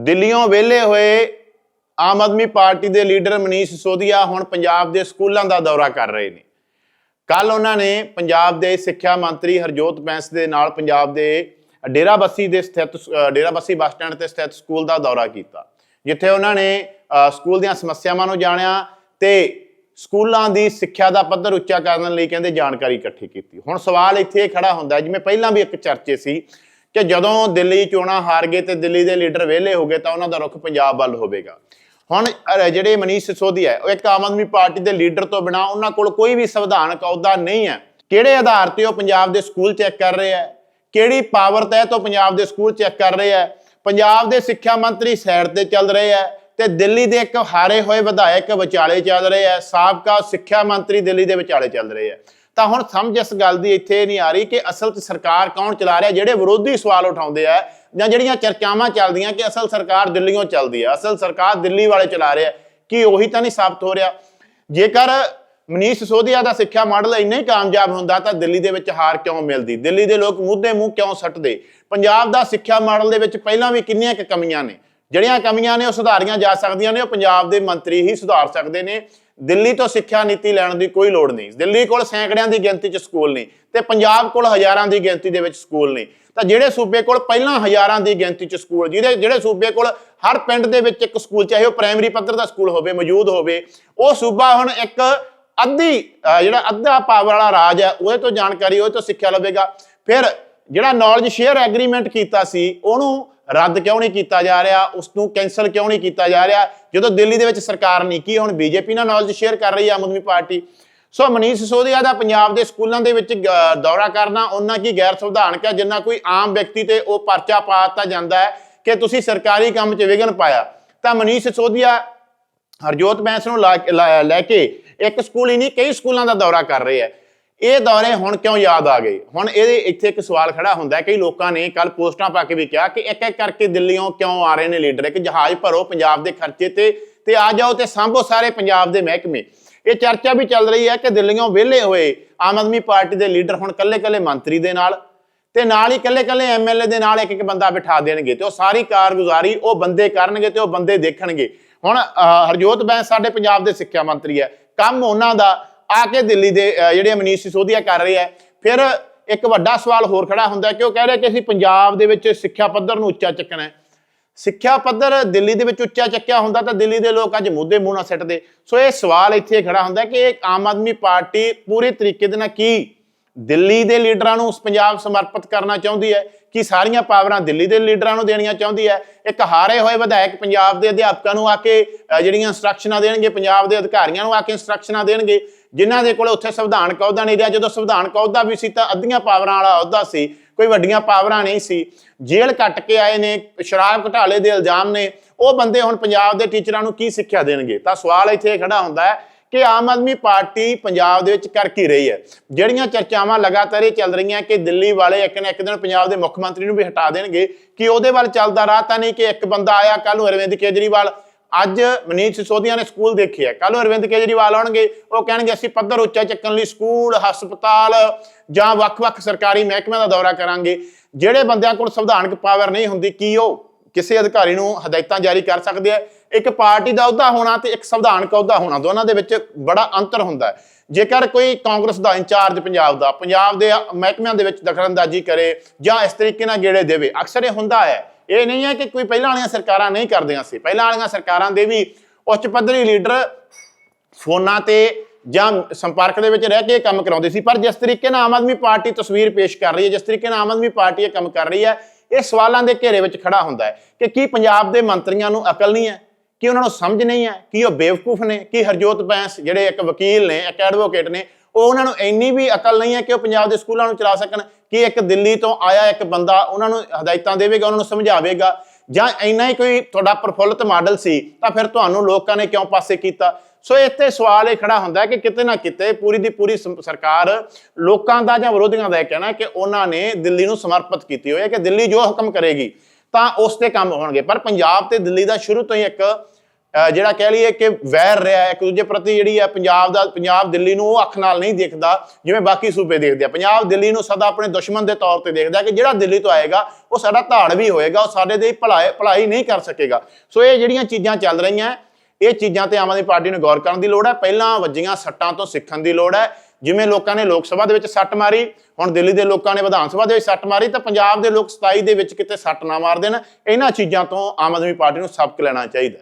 ਦਿੱਲੀੋਂ ਵਿਹਲੇ ਹੋਏ ਆਮ ਆਦਮੀ ਪਾਰਟੀ ਦੇ ਲੀਡਰ ਮਨੀਸ਼ ਸਿਸੋਦੀਆ ਹੁਣ ਪੰਜਾਬ ਦੇ ਸਕੂਲਾਂ ਦਾ ਦੌਰਾ ਕਰ ਰਹੇ ਨੇ। ਕੱਲ ਉਹਨਾਂ ਨੇ ਪੰਜਾਬ ਦੇ ਸਿੱਖਿਆ ਮੰਤਰੀ ਹਰਜੋਤ ਬੈਂਸ ਦੇ ਨਾਲ ਪੰਜਾਬ ਦੇ ਡੇਰਾਬੱਸੀ ਦੇ ਸਥਿਤ ਡੇਰਾਬੱਸੀ ਬੱਸ ਸਟੈਂਡ ਤੇ ਸਥਿਤ ਸਕੂਲ ਦਾ ਦੌਰਾ ਕੀਤਾ, ਜਿੱਥੇ ਉਹਨਾਂ ਨੇ ਸਕੂਲ ਦੀਆਂ ਸਮੱਸਿਆਵਾਂ ਨੂੰ ਜਾਣਿਆ ਤੇ ਸਕੂਲਾਂ ਦੀ ਸਿੱਖਿਆ ਦਾ ਪੱਧਰ ਉੱਚਾ ਕਰਨ ਲਈ ਕਹਿੰਦੇ ਜਾਣਕਾਰੀ ਇਕੱਠੀ ਕੀਤੀ। ਹੁਣ ਸਵਾਲ ਇੱਥੇ ਇਹ ਖੜਾ ਹੁੰਦਾ, ਜਿਵੇਂ ਪਹਿਲਾਂ ਵੀ ਇੱਕ ਚਰਚੇ ਸੀ ਕਿ ਜਦੋਂ ਦਿੱਲੀ ਚੋਣਾਂ ਹਾਰ ਗਏ ਤੇ ਦਿੱਲੀ ਦੇ ਲੀਡਰ ਵਿਹਲੇ ਹੋ ਗਏ ਤਾਂ ਉਹਨਾਂ ਦਾ ਰੁਖ ਪੰਜਾਬ ਵੱਲ ਹੋਵੇਗਾ। ਹੁਣ ਜਿਹੜੇ ਮਨੀਸ਼ ਸਿਸੋਦੀਆ ਉਹ ਇੱਕ ਆਮ ਆਦਮੀ ਪਾਰਟੀ ਦੇ ਲੀਡਰ ਤੋਂ ਬਿਨਾ ਉਹਨਾਂ ਕੋਲ ਕੋਈ ਵੀ ਸੰਵਿਧਾਨਕ ਅਹੁਦਾ ਨਹੀਂ ਹੈ। ਕਿਹੜੇ ਆਧਾਰ ਤੇ ਉਹ ਪੰਜਾਬ ਦੇ ਸਕੂਲ ਚੈੱਕ ਕਰ ਰਹੇ ਹੈ? ਕਿਹੜੀ ਪਾਵਰ ਤਹਿਤ ਉਹ ਪੰਜਾਬ ਦੇ ਸਕੂਲ ਚੈੱਕ ਕਰ ਰਹੇ ਹੈ? ਪੰਜਾਬ ਦੇ ਸਿੱਖਿਆ ਮੰਤਰੀ ਸਾਈਡ ਤੇ ਚੱਲ ਰਹੇ ਹੈ ਤੇ ਦਿੱਲੀ ਦੇ ਇੱਕ ਹਾਰੇ ਹੋਏ ਵਿਧਾਇਕ ਵਿਚਾਲੇ ਚੱਲ ਰਹੇ ਹੈ। ਸਾਬਕਾ ਸਿੱਖਿਆ ਮੰਤਰੀ ਦਿੱਲੀ ਦੇ ਵਿਚਾਲੇ ਚੱਲ ਰਹੇ ਹੈ। ਤਾਂ ਹੁਣ ਸਮਝ ਇਸ ਗੱਲ ਦੀ ਇੱਥੇ ਨਹੀਂ ਆ ਰਹੀ ਕਿ ਅਸਲ 'ਚ ਸਰਕਾਰ ਕੌਣ ਚਲਾ ਰਿਹਾ, ਜਿਹੜੇ ਵਿਰੋਧੀ ਸਵਾਲ ਉਠਾਉਂਦੇ ਆ ਜਾਂ ਜਿਹੜੀਆਂ ਚਰਚਾਵਾਂ ਚੱਲਦੀਆਂ ਕਿ ਅਸਲ ਸਰਕਾਰ ਦਿੱਲੀੋਂ ਚੱਲਦੀ ਹੈ ਅਸਲ ਸਰਕਾਰ ਦਿੱਲੀ ਵਾਲੇ ਚਲਾ ਰਿਹਾ ਆ ਕੀ ਉਹੀ ਤਾਂ ਨਹੀਂ ਸਾਬਤ ਹੋ ਰਿਹਾ? ਜੇਕਰ ਮਨੀਸ਼ ਸਿਸੋਦੀਆ ਦਾ ਸਿੱਖਿਆ ਮਾਡਲ ਇੰਨਾ ਹੀ ਕਾਮਯਾਬ ਹੁੰਦਾ ਤਾਂ ਦਿੱਲੀ ਦੇ ਵਿੱਚ ਹਾਰ ਕਿਉਂ ਮਿਲਦੀ? ਦਿੱਲੀ ਦੇ ਲੋਕ ਮੁੱਦੇ ਮੂੰਹ ਕਿਉਂ ਸੱਟਦੇ? ਪੰਜਾਬ ਦਾ ਸਿੱਖਿਆ ਮਾਡਲ ਦੇ ਵਿੱਚ ਪਹਿਲਾਂ ਵੀ ਕਿੰਨੀਆਂ ਕੁ ਕਮੀਆਂ ਨੇ? ਜਿਹੜੀਆਂ ਕਮੀਆਂ ਨੇ ਉਹ ਸੁਧਾਰੀਆਂ ਜਾ ਸਕਦੀਆਂ ਨੇ, ਉਹ ਪੰਜਾਬ ਦੇ ਮੰਤਰੀ ਹੀ ਸੁਧਾਰ ਸਕਦੇ ਨੇ। ਦਿੱਲੀ ਤੋਂ ਸਿੱਖਿਆ ਨੀਤੀ ਲੈਣ ਦੀ ਕੋਈ ਲੋੜ ਨਹੀਂ। ਦਿੱਲੀ ਕੋਲ ਸੈਂਕੜਿਆਂ ਦੀ ਗਿਣਤੀ 'ਚ ਸਕੂਲ ਨੇ ਤੇ ਪੰਜਾਬ ਕੋਲ ਹਜ਼ਾਰਾਂ ਦੀ ਗਿਣਤੀ ਦੇ ਵਿੱਚ ਸਕੂਲ ਨੇ। ਤਾਂ ਜਿਹੜੇ ਸੂਬੇ ਕੋਲ ਪਹਿਲਾਂ ਹਜ਼ਾਰਾਂ ਦੀ ਗਿਣਤੀ 'ਚ ਸਕੂਲ, ਜਿਹਦੇ ਜਿਹੜੇ ਸੂਬੇ ਕੋਲ ਹਰ ਪਿੰਡ ਦੇ ਵਿੱਚ ਇੱਕ ਸਕੂਲ, ਚਾਹੇ ਉਹ ਪ੍ਰਾਇਮਰੀ ਪੱਧਰ ਦਾ ਸਕੂਲ ਹੋਵੇ, ਮੌਜੂਦ ਹੋਵੇ, ਉਹ ਸੂਬਾ ਹੁਣ ਇੱਕ ਅੱਧੀ ਜਿਹੜਾ ਅੱਧਾ ਪਾਵਰ ਵਾਲਾ ਰਾਜ ਹੈ, ਉਹਦੇ ਤੋਂ ਜਾਣਕਾਰੀ, ਉਹਦੇ ਤੋਂ ਸਿੱਖਿਆ ਲਵੇਗਾ। ਫਿਰ ਜਿਹੜਾ ਨੌਲੇਜ ਸ਼ੇਅਰ ਐਗਰੀਮੈਂਟ ਕੀਤਾ ਸੀ, ਉਹਨੂੰ ਰੱਦ ਕਿਉਂ ਨਹੀਂ ਕੀਤਾ ਜਾ ਰਿਹਾ? ਉਸ ਨੂੰ ਕੈਨਸਲ ਕਿਉਂ ਨਹੀਂ ਕੀਤਾ ਜਾ ਰਿਹਾ? ਜਦੋਂ ਦਿੱਲੀ ਦੇ ਵਿੱਚ ਸਰਕਾਰ ਨਹੀਂ, ਕੀ ਹੁਣ ਬੀਜੇਪੀ ਨਾਲ ਨੌਲੇਜ ਸ਼ੇਅਰ ਕਰ ਰਹੀ ਹੈ ਆਮ ਆਦਮੀ ਪਾਰਟੀ? ਸੋ ਮਨੀਸ਼ ਸਿਸੋਦੀਆ ਦਾ ਪੰਜਾਬ ਦੇ ਸਕੂਲਾਂ ਦੇ ਵਿੱਚ ਦੌਰਾ ਕਰਨਾ, ਉਹਨਾਂ ਕੀ ਗੈਰ ਸੰਵਿਧਾਨਕ ਹੈ ਜਿੰਨਾ ਕੋਈ ਆਮ ਵਿਅਕਤੀ ਤੇ ਉਹ ਪਰਚਾ ਪਾ ਦਿੱਤਾ ਜਾਂਦਾ ਹੈ ਕਿ ਤੁਸੀਂ ਸਰਕਾਰੀ ਕੰਮ 'ਚ ਵਿਘਨ ਪਾਇਆ। ਤਾਂ ਮਨੀਸ਼ ਸਿਸੋਦੀਆ, ਹਰਜੋਤ ਬੈਂਸ ਨੂੰ ਲਾ- ਲੈ ਕੇ ਇੱਕ ਸਕੂਲ ਹੀ ਨਹੀਂ, ਕਈ ਸਕੂਲਾਂ ਦਾ ਦੌਰਾ ਕਰ ਰਹੇ ਹੈ ਇਹ ਦੌਰੇ ਹੁਣ ਕਿਉਂ ਯਾਦ ਆ ਗਏ? ਹੁਣ ਇਹਦੇ ਇੱਥੇ ਇੱਕ ਸਵਾਲ ਖੜਾ ਹੁੰਦਾ ਕਈ ਲੋਕਾਂ ਨੇ ਕੱਲ ਪੋਸਟਾਂ ਪਾ ਕੇ ਵੀ ਕਿਹਾ ਕਿ ਇੱਕ ਇੱਕ ਕਰਕੇ ਦਿੱਲੀੋਂ ਕਿਉਂ ਆ ਰਹੇ ਨੇ ਲੀਡਰ? ਇੱਕ ਜਹਾਜ਼ ਭਰੋ ਪੰਜਾਬ ਦੇ ਖਰਚੇ ਤੇ ਤੇ ਆ ਜਾਓ ਤੇ ਸਾਂਭੋ ਸਾਰੇ ਪੰਜਾਬ ਦੇ ਮਹਿਕਮੇ। ਇਹ ਚਰਚਾ ਵੀ ਚੱਲ ਰਹੀ ਹੈ ਕਿ ਦਿੱਲੀੋਂ ਵਿਹਲੇ ਹੋਏ ਆਮ ਆਦਮੀ ਪਾਰਟੀ ਦੇ ਲੀਡਰ ਹੁਣ ਕੱਲੇ-ਕੱਲੇ ਮੰਤਰੀ ਦੇ ਨਾਲ ਤੇ ਨਾਲ ਹੀ ਕੱਲੇ-ਕੱਲੇ ਐਮਐਲਏ ਦੇ ਨਾਲ ਇੱਕ ਇੱਕ ਬੰਦਾ ਬਿਠਾ ਦੇਣਗੇ ਤੇ ਉਹ ਸਾਰੀ ਕਾਰਗੁਜ਼ਾਰੀ ਉਹ ਬੰਦੇ ਕਰਨਗੇ ਤੇ ਉਹ ਬੰਦੇ ਦੇਖਣਗੇ। ਹੁਣ ਹਰਜੋਤ ਬੈਂਸ ਸਾਡੇ ਪੰਜਾਬ ਦੇ ਸਿੱਖਿਆ ਮੰਤਰੀ ਹੈ। ਕੰਮ ਉਹਨਾਂ ਦਾ ਆ ਕੇ ਦਿੱਲੀ ਦੇ ਜਿਹੜੇ ਮਨੀਸ਼ ਸਿਸੋਦੀਆ ਕਰ ਰਹੇ ਹੈ ਫਿਰ ਇੱਕ ਵੱਡਾ ਸਵਾਲ ਹੋਰ ਖੜਾ ਹੁੰਦਾ ਕਿ ਉਹ ਕਹਿ ਰਿਹਾ ਕਿ ਅਸੀਂ ਪੰਜਾਬ ਦੇ ਵਿੱਚ ਸਿੱਖਿਆ ਪੱਧਰ ਨੂੰ ਉੱਚਾ ਚੱਕਣਾ ਹੈ। ਸਿੱਖਿਆ ਪੱਧਰ ਦਿੱਲੀ ਦੇ ਵਿੱਚ ਉੱਚਾ ਚੱਕਿਆ ਹੁੰਦਾ ਤਾਂ ਦਿੱਲੀ ਦੇ ਲੋਕ ਅੱਜ ਮੁੱਦੇ ਮੂੰਹ ਨਾਲ ਸਿੱਟਦੇ। ਸੋ ਇਹ ਸਵਾਲ ਇੱਥੇ ਖੜਾ ਹੁੰਦਾ ਕਿ ਇਹ ਆਮ ਆਦਮੀ ਪਾਰਟੀ ਪੂਰੇ ਤਰੀਕੇ ਦੇ ਨਾਲ ਕੀ ਦਿੱਲੀ ਦੇ ਲੀਡਰਾਂ ਨੂੰ ਪੰਜਾਬ ਸਮਰਪਿਤ ਕਰਨਾ ਚਾਹੁੰਦੀ ਹੈ? ਕਿ ਸਾਰੀਆਂ ਪਾਵਰਾਂ ਦਿੱਲੀ ਦੇ ਲੀਡਰਾਂ ਨੂੰ ਦੇਣੀਆਂ ਚਾਹੁੰਦੀ ਹੈ? ਇੱਕ ਹਾਰੇ ਹੋਏ ਵਿਧਾਇਕ ਪੰਜਾਬ ਦੇ ਅਧਿਆਪਕਾਂ ਨੂੰ ਆ ਕੇ ਜਿਹੜੀਆਂ ਇੰਸਟਰਕਸ਼ਨਾਂ ਦੇਣਗੇ, ਪੰਜਾਬ ਦੇ ਅਧਿਕਾਰੀਆਂ ਨੂੰ ਆ ਕੇ ਇੰਸਟਰਕਸ਼ਨਾਂ ਦੇਣਗੇ। ਜਿਨ੍ਹਾਂ ਦੇ ਕੋਲ ਉੱਥੇ ਸੰਵਿਧਾਨਕ ਅਹੁਦਾ ਨਹੀਂ ਰਿਹਾ, ਜਦੋਂ ਸੰਵਿਧਾਨਕ ਅਹੁਦਾ ਵੀ ਸੀ ਤਾਂ ਅੱਧੀਆਂ ਪਾਵਰਾਂ ਵਾਲਾ ਅਹੁਦਾ ਸੀ, ਕੋਈ ਵੱਡੀਆਂ ਪਾਵਰਾਂ ਨਹੀਂ ਸੀ। ਜੇਲ੍ਹ ਕੱਟ ਕੇ ਆਏ ਨੇ, ਸ਼ਰਾਬ ਘੁਟਾਲੇ ਦੇ ਇਲਜ਼ਾਮ ਨੇ, ਉਹ ਬੰਦੇ ਹੁਣ ਪੰਜਾਬ ਦੇ ਟੀਚਰਾਂ ਨੂੰ ਕੀ ਸਿੱਖਿਆ ਦੇਣਗੇ? ਤਾਂ ਸਵਾਲ ਇੱਥੇ ਖੜਾ ਹੁੰਦਾ ਹੈ ਕਿ ਆਮ ਆਦਮੀ ਪਾਰਟੀ ਪੰਜਾਬ ਦੇ ਵਿੱਚ ਕਰ ਕੀ ਰਹੀ ਹੈ? ਜਿਹੜੀਆਂ ਚਰਚਾਵਾਂ ਲਗਾਤਾਰ ਇਹ ਚੱਲ ਰਹੀਆਂ ਕਿ ਦਿੱਲੀ ਵਾਲੇ ਇੱਕ ਨਾ ਇੱਕ ਦਿਨ ਪੰਜਾਬ ਦੇ ਮੁੱਖ ਮੰਤਰੀ ਨੂੰ ਵੀ ਹਟਾ ਦੇਣਗੇ, ਕਿ ਉਹਦੇ ਵੱਲ ਚੱਲਦਾ ਰਾਹ ਤਾਂ ਨਹੀਂ ਕਿ ਇੱਕ ਬੰਦਾ ਆਇਆ ਕੱਲ ਨੂੰ ਅਰਵਿੰਦ ਕੇਜਰੀਵਾਲ ਅੱਜ ਮਨੀਸ਼ ਸਿਸੋਦੀਆ ਨੇ ਸਕੂਲ ਦੇਖਿਆ ਕੱਲ ਨੂੰ ਅਰਵਿੰਦ ਕੇਜਰੀਵਾਲ ਆਉਣਗੇ, ਉਹ ਕਹਿਣਗੇ, ਅਸੀਂ ਪੱਧਰ ਉੱਚਾ ਚੱਕਣ ਲਈ ਸਕੂਲ, ਹਸਪਤਾਲ ਜਾਂ ਵੱਖ-ਵੱਖ ਸਰਕਾਰੀ ਮਹਿਕਮਿਆਂ ਦਾ ਦੌਰਾ ਕਰਾਂਗੇ। ਜਿਹੜੇ ਬੰਦਿਆਂ ਕੋਲ ਸੰਵਿਧਾਨਕ ਪਾਵਰ ਨਹੀਂ ਹੁੰਦੀ, ਕੀ ਉਹ ਕਿਸੇ ਅਧਿਕਾਰੀ ਨੂੰ ਹਦਾਇਤਾਂ ਜਾਰੀ ਕਰ ਸਕਦੇ ਆ? ਇੱਕ ਪਾਰਟੀ ਦਾ ਅਹੁਦਾ ਹੋਣਾ ਤੇ ਇੱਕ ਸੰਵਿਧਾਨਕ ਅਹੁਦਾ ਹੋਣਾ, ਦੋਨਾਂ ਦੇ ਵਿੱਚ ਬੜਾ ਅੰਤਰ ਹੁੰਦਾ ਹੈ। ਜੇਕਰ ਕੋਈ ਕਾਂਗਰਸ ਦਾ ਇੰਚਾਰਜ ਪੰਜਾਬ ਦਾ, ਪੰਜਾਬ ਦੇ ਮਹਿਕਮਿਆਂ ਦੇ ਵਿੱਚ ਦਖਲਅੰਦਾਜ਼ੀ ਕਰੇ ਜਾਂ ਇਸ ਤਰੀਕੇ ਨਾਲ ਗੇੜੇ ਦੇਵੇ, ਅਕਸਰ ਇਹ ਹੁੰਦਾ ਹੈ ਇਹ ਨਹੀਂ ਹੈ ਕਿ ਕੋਈ ਪਹਿਲਾਂ ਵਾਲੀਆਂ ਸਰਕਾਰਾਂ ਨਹੀਂ ਕਰਦੀਆਂ ਸੀ। ਪਹਿਲਾਂ ਵਾਲੀਆਂ ਸਰਕਾਰਾਂ ਦੇ ਵੀ ਉੱਚ ਪੱਧਰੀ ਲੀਡਰ ਫੋਨਾਂ ਤੇ ਜਾਂ ਸੰਪਰਕ ਦੇ ਵਿੱਚ ਰਹਿ ਕੇ ਕੰਮ ਕਰਾਉਂਦੇ ਸੀ। ਪਰ ਜਿਸ ਤਰੀਕੇ ਨਾਲ ਆਮ ਆਦਮੀ ਪਾਰਟੀ ਤਸਵੀਰ ਪੇਸ਼ ਕਰ ਰਹੀ ਹੈ, ਜਿਸ ਤਰੀਕੇ ਨਾਲ ਆਮ ਆਦਮੀ ਪਾਰਟੀ ਇਹ ਕੰਮ ਕਰ ਰਹੀ ਹੈ, ਇਹ ਸਵਾਲਾਂ ਦੇ ਘੇਰੇ ਵਿੱਚ ਖੜਾ ਹੁੰਦਾ ਹੈ ਕਿ ਕੀ ਪੰਜਾਬ ਦੇ ਮੰਤਰੀਆਂ ਨੂੰ ਅਕਲ ਨਹੀਂ ਹੈ, ਕਿ ਉਹਨਾਂ ਨੂੰ ਸਮਝ ਨਹੀਂ ਹੈ, ਕਿ ਉਹ ਬੇਵਕੂਫ ਨੇ, ਕਿ ਹਰਜੋਤ ਬੈਂਸ, ਜਿਹੜੇ ਇੱਕ ਵਕੀਲ ਨੇ, ਇੱਕ ਐਡਵੋਕੇਟ ਨੇ ਉਹ ਉਹਨਾਂ ਨੂੰ ਇੰਨੀ ਵੀ ਅਕਲ ਨਹੀਂ ਹੈ ਕਿ ਉਹ ਪੰਜਾਬ ਦੇ ਸਕੂਲਾਂ ਨੂੰ ਚਲਾ ਸਕਣ ਕਿ ਇੱਕ ਦਿੱਲੀ ਤੋਂ ਆਇਆ ਇੱਕ ਬੰਦਾ ਉਹਨਾਂ ਨੂੰ ਹਦਾਇਤਾਂ ਦੇਵੇਗਾ, ਉਹਨਾਂ ਨੂੰ ਸਮਝਾਵੇਗਾ। ਜਾਂ ਇੰਨਾ ਹੀ ਕੋਈ ਤੁਹਾਡਾ ਪ੍ਰਫੁੱਲਤ ਮਾਡਲ ਸੀ, ਤਾਂ ਫਿਰ ਤੁਹਾਨੂੰ ਲੋਕਾਂ ਨੇ ਕਿਉਂ ਪਾਸੇ ਕੀਤਾ? ਸੋ ਇੱਥੇ ਸਵਾਲ ਇਹ ਖੜਾ ਹੁੰਦਾ ਕਿ ਕਿਤੇ ਨਾ ਕਿਤੇ ਪੂਰੀ ਦੀ ਪੂਰੀ ਸਮ- ਸਰਕਾਰ ਲੋਕਾਂ ਦਾ ਜਾਂ ਵਿਰੋਧੀਆਂ ਦਾ ਇਹ ਕਹਿਣਾ ਕਿ ਉਹਨਾਂ ਨੇ ਦਿੱਲੀ ਨੂੰ ਸਮਰਪਿਤ ਕੀਤੀ ਹੋਈ ਹੈ ਕਿ ਦਿੱਲੀ ਜੋ ਹੁਕਮ ਕਰੇਗੀ, ਤਾਂ ਉਸ ਤੇ ਕੰਮ ਹੋਣਗੇ। ਪਰ ਪੰਜਾਬ ਤੇ ਦਿੱਲੀ ਦਾ ਸ਼ੁਰੂ ਤੋਂ ਹੀ ਇੱਕ ਜਿਹੜਾ ਕਹਿ ਲਈਏ ਕਿ ਵੈਰ ਰਿਹਾ ਹੈ ਇੱਕ ਦੂਜੇ ਪ੍ਰਤੀ ਜਿਹੜੀ ਹੈ ਪੰਜਾਬ ਦਾ, ਪੰਜਾਬ ਦਿੱਲੀ ਨੂੰ ਉਹ ਅੱਖ ਨਾਲ ਨਹੀਂ ਦੇਖਦਾ, ਜਿਵੇਂ ਬਾਕੀ ਸੂਬੇ ਦੇਖਦੇ ਆ। ਪੰਜਾਬ ਦਿੱਲੀ ਨੂੰ ਸਦਾ ਆਪਣੇ ਦੁਸ਼ਮਣ ਦੇ ਤੌਰ ਤੇ ਦੇਖਦਾ ਕਿ ਜਿਹੜਾ ਦਿੱਲੀ ਤੋਂ ਆਏਗਾ, ਉਹ ਸਾਡਾ ਧਾੜ ਵੀ ਹੋਏਗਾ, ਉਹ ਸਾਡੇ ਦੇ ਭਲਾਈ ਭਲਾਈ ਨਹੀਂ ਕਰ ਸਕੇਗਾ। ਸੋ ਇਹ ਜਿਹੜੀਆਂ ਚੀਜ਼ਾਂ ਚੱਲ ਰਹੀਆਂ, ਇਹ ਚੀਜ਼ਾਂ ਤੇ ਆਮ ਆਦਮੀ ਪਾਰਟੀ ਨੂੰ ਗੌਰ ਕਰਨ ਦੀ ਲੋੜ ਹੈ। ਪਹਿਲਾਂ ਵੱਜੀਆਂ ਸੱਟਾਂ ਤੋਂ ਸਿੱਖਣ ਦੀ ਲੋੜ ਹੈ। ਜਿਵੇਂ ਲੋਕਾਂ ਨੇ ਲੋਕ ਸਭਾ ਦੇ ਵਿੱਚ ਸੱਟ ਮਾਰੀ, ਹੁਣ ਦਿੱਲੀ ਦੇ ਲੋਕਾਂ ਨੇ ਵਿਧਾਨ ਸਭਾ ਦੇ ਵਿੱਚ ਸੱਟ ਮਾਰੀ, ਤਾਂ ਪੰਜਾਬ ਦੇ ਲੋਕ 27 ਦੇ ਵਿੱਚ ਕਿਤੇ ਸੱਟ ਨਾ ਮਾਰ ਦੇਣ। ਇਹਨਾਂ ਚੀਜ਼ਾਂ ਤੋਂ ਆਮ ਆਦਮੀ ਪਾਰਟੀ ਨੂੰ ਸਬਕ ਲੈਣਾ ਚਾਹੀਦਾ